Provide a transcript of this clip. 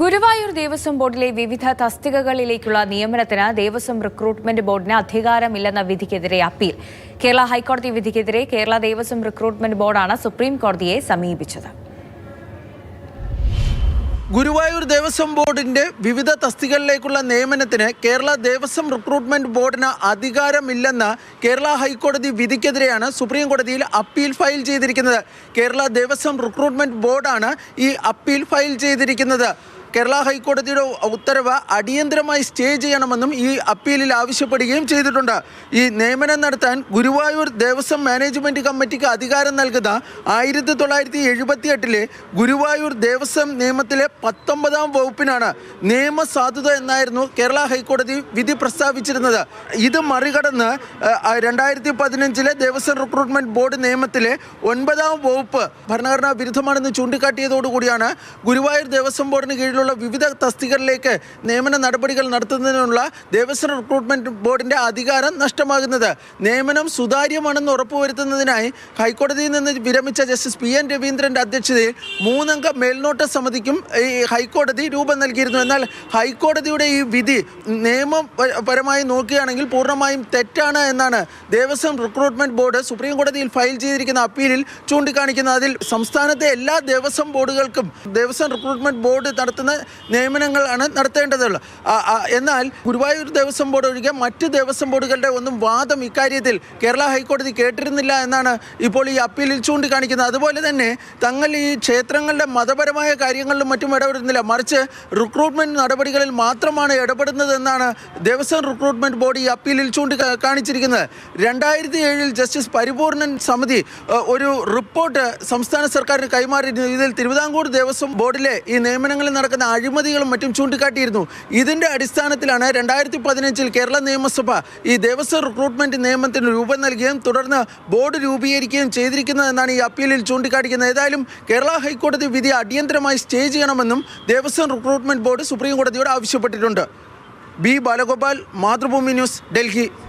ഗുരുവായൂർ ദേവസ്വം ബോർഡിലെ വിവിധ തസ്തികകളിലേക്കുള്ള നിയമനത്തിന് ദേവസ്വം റിക്രൂട്ട്മെന്റ് ബോർഡിന് അധികാരമില്ലെന്ന വിധിക്കെതിരെ അപ്പീൽ. കേരള ഹൈക്കോടതി വിധിക്കെതിരെ കേരള ദേവസ്വം റിക്രൂട്ട്മെന്റ് ബോർഡാണ് സുപ്രീം കോടതിയെ സമീപിച്ചത്. ഗുരുവായൂർ ദേവസ്വം ബോർഡിന്റെ വിവിധ തസ്തികകളിലേക്കുള്ള നിയമനത്തിന് കേരള ദേവസ്വം റിക്രൂട്ട്മെന്റ് ബോർഡിന് അധികാരമില്ലെന്ന കേരള ഹൈക്കോടതി വിധിക്കെതിരെയാണ് സുപ്രീം കോടതിയിൽ അപ്പീൽ ഫയൽ ചെയ്തിരിക്കുന്നത്. കേരള ദേവസ്വം റിക്രൂട്ട്മെന്റ് ബോർഡാണ് ഈ അപ്പീൽ ഫയൽ ചെയ്തിരിക്കുന്നത്. കേരള ഹൈക്കോടതിയുടെ ഉത്തരവ് അടിയന്തരമായി സ്റ്റേ ചെയ്യണമെന്നും ഈ അപ്പീലിൽ ആവശ്യപ്പെടുകയും ചെയ്തിട്ടുണ്ട്. ഈ നിയമനം നടത്താൻ ഗുരുവായൂർ ദേവസ്വം മാനേജ്മെന്റ് കമ്മിറ്റിക്ക് അധികാരം നൽകുന്ന ആയിരത്തി തൊള്ളായിരത്തി എഴുപത്തി എട്ടിലെ ഗുരുവായൂർ ദേവസ്വം നിയമത്തിലെ പത്തൊമ്പതാം വകുപ്പിനാണ് നിയമസാധുത എന്നായിരുന്നു കേരള ഹൈക്കോടതി വിധി പ്രസ്താവിച്ചിരുന്നത്. ഇത് മറികടന്ന് രണ്ടായിരത്തി പതിനഞ്ചിലെ ദേവസ്വം റിക്രൂട്ട്മെന്റ് ബോർഡ് നിയമത്തിലെ ഒൻപതാം വകുപ്പ് ഭരണഘടനാ വിരുദ്ധമാണെന്ന് ചൂണ്ടിക്കാട്ടിയതോടുകൂടിയാണ് ഗുരുവായൂർ ദേവസ്വം ബോർഡിന് കീഴിലുള്ള വിവിധ തസ്തികകളിലേക്ക് നിയമന നടപടികൾ നടത്തുന്നതിനുള്ള ദേവസ്വം റിക്രൂട്ട്മെന്റ് ബോർഡിന്റെ അധികാരം നഷ്ടമാകുന്നത് നിയമനം സുതാര്യമാണെന്ന് ഉറപ്പുവരുത്തുന്നതിനായി ഹൈക്കോടതിയിൽ നിന്ന് വിരമിച്ച ജസ്റ്റിസ് പി എൻ രവീന്ദ്രന്റെ അധ്യക്ഷതയിൽ മൂന്നംഗ മേൽനോട്ട സമിതിക്കും ഈ ഹൈക്കോടതി രൂപം നൽകിയിരുന്നു. എന്നാൽ ഹൈക്കോടതിയുടെ ഈ വിധി നിയമപരമായി നോക്കുകയാണെങ്കിൽ പൂർണമായും തെറ്റാണ് എന്നാണ് ദേവസ്വം റിക്രൂട്ട്മെന്റ് ബോർഡ് സുപ്രീം കോടതിയിൽ ഫയൽ ചെയ്തിരിക്കുന്ന അപ്പീലിൽ ചൂണ്ടിക്കാണിക്കുന്നത്. അതിൽ സംസ്ഥാനത്തെ എല്ലാ ദേവസ്വം ബോർഡുകൾക്കും ദേവസ്വം റിക്രൂട്ട്മെന്റ് ബോർഡ് നടത്തുന്ന നിയമനങ്ങളാണ് ആ, എന്നാൽ ഗുരുവായൂർ ദേവസ്വം ബോർഡ് ഒഴികെ മറ്റ് ദേവസ്വം ബോർഡുകളുടെ ഒന്നും വാദം ഇക്കാര്യത്തിൽ കേരള ഹൈക്കോടതി കേട്ടിരുന്നില്ല എന്നാണ് ഇപ്പോൾ ഈ അപ്പീലിൽ ചൂണ്ടിക്കാണിക്കുന്നത്. അതുപോലെ തന്നെ തങ്ങൾ ഈ ക്ഷേത്രങ്ങളുടെ മതപരമായ കാര്യങ്ങളിലും മറ്റും ഇടപെടുന്നില്ല. മറിച്ച് റിക്രൂട്ട്മെന്റ് നടപടികളിൽ മാത്രമാണ് ഇടപെടുന്നതെന്നാണ് ദേവസ്വം റിക്രൂട്ട്മെന്റ് ബോർഡ് ഈ അപ്പീലിൽ ചൂണ്ടി കാണിച്ചിരിക്കുന്നത്. രണ്ടായിരത്തി ഏഴിൽ ജസ്റ്റിസ് പരിപൂർണൻ സമിതി ഒരു റിപ്പോർട്ട് സംസ്ഥാന സർക്കാരിന് കൈമാറിയിരുന്നു. ഇതിൽ തിരുവിതാംകൂർ ദേവസ്വം ബോർഡിലെ ഈ നിയമനങ്ങളിൽ നടക്കുന്ന അഴിമതികളും മറ്റും ചൂണ്ടിക്കാട്ടിയിരുന്നു. ഇതിന്റെ അടിസ്ഥാനത്തിലാണ് രണ്ടായിരത്തി പതിനഞ്ചിൽ കേരള നിയമസഭ ഈ ദേവസ്വം റിക്രൂട്ട്മെന്റ് നിയമത്തിന് രൂപം നൽകുകയും തുടർന്ന് ബോർഡ് രൂപീകരിക്കുകയും ചെയ്തിരിക്കുന്നതെന്നാണ് ഈ അപ്പീലിൽ ചൂണ്ടിക്കാട്ടിക്കുന്നത് ഏതായാലും കേരള ഹൈക്കോടതി വിധി അടിയന്തരമായി സ്റ്റേ ചെയ്യണമെന്നും ദേവസ്വം റിക്രൂട്ട്മെന്റ് ബോർഡ് സുപ്രീം കോടതിയോട് ആവശ്യപ്പെട്ടിട്ടുണ്ട്. B Balagopal Mathrubhumi news Delhi.